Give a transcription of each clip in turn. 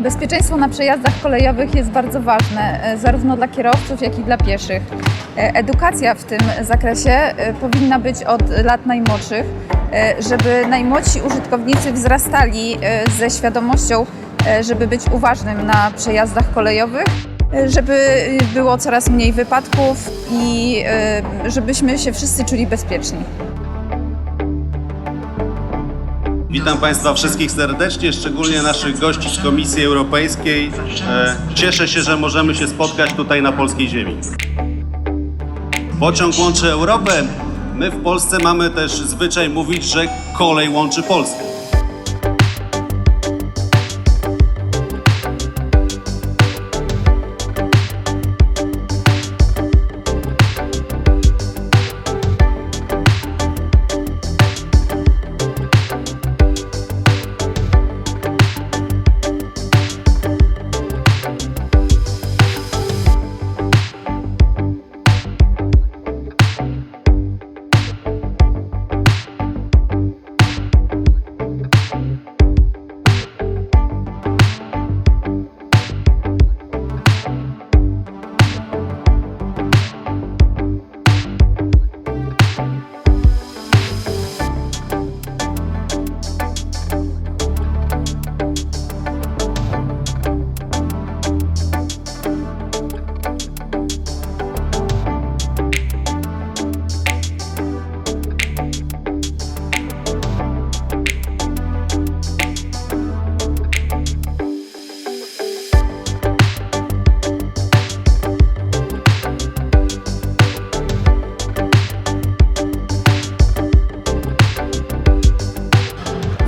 Bezpieczeństwo na przejazdach kolejowych jest bardzo ważne, e, zarówno dla kierowców, jak i dla pieszych. E, Edukacja w tym zakresie e, powinna być od lat najmłodszych, żeby najmłodsi użytkownicy wzrastali ze świadomością, żeby być uważnym na przejazdach kolejowych, żeby było coraz mniej wypadków i żebyśmy się wszyscy czuli bezpieczni. Witam Państwa wszystkich serdecznie, szczególnie naszych gości z Komisji Europejskiej. E, Cieszę się, że możemy się spotkać tutaj na polskiej ziemi. Pociąg łączy Europę. My w Polsce mamy też zwyczaj mówić, że kolej łączy Polskę.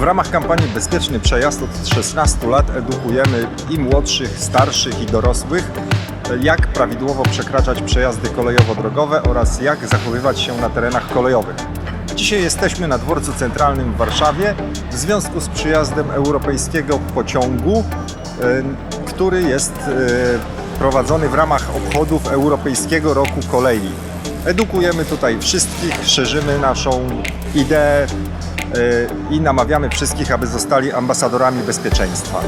Ramach kampanii Bezpieczny Przejazd od 16 lat edukujemy i młodszych, starszych i dorosłych, jak prawidłowo przekraczać przejazdy kolejowo-drogowe oraz jak zachowywać się na terenach kolejowych. Dzisiaj jesteśmy na dworcu centralnym w Warszawie w związku z przyjazdem europejskiego pociągu, e, który jest e, prowadzony w ramach obchodów Europejskiego Roku Kolei. Edukujemy tutaj wszystkich, szerzymy naszą ideę i namawiamy wszystkich, aby zostali ambasadorami bezpieczeństwa.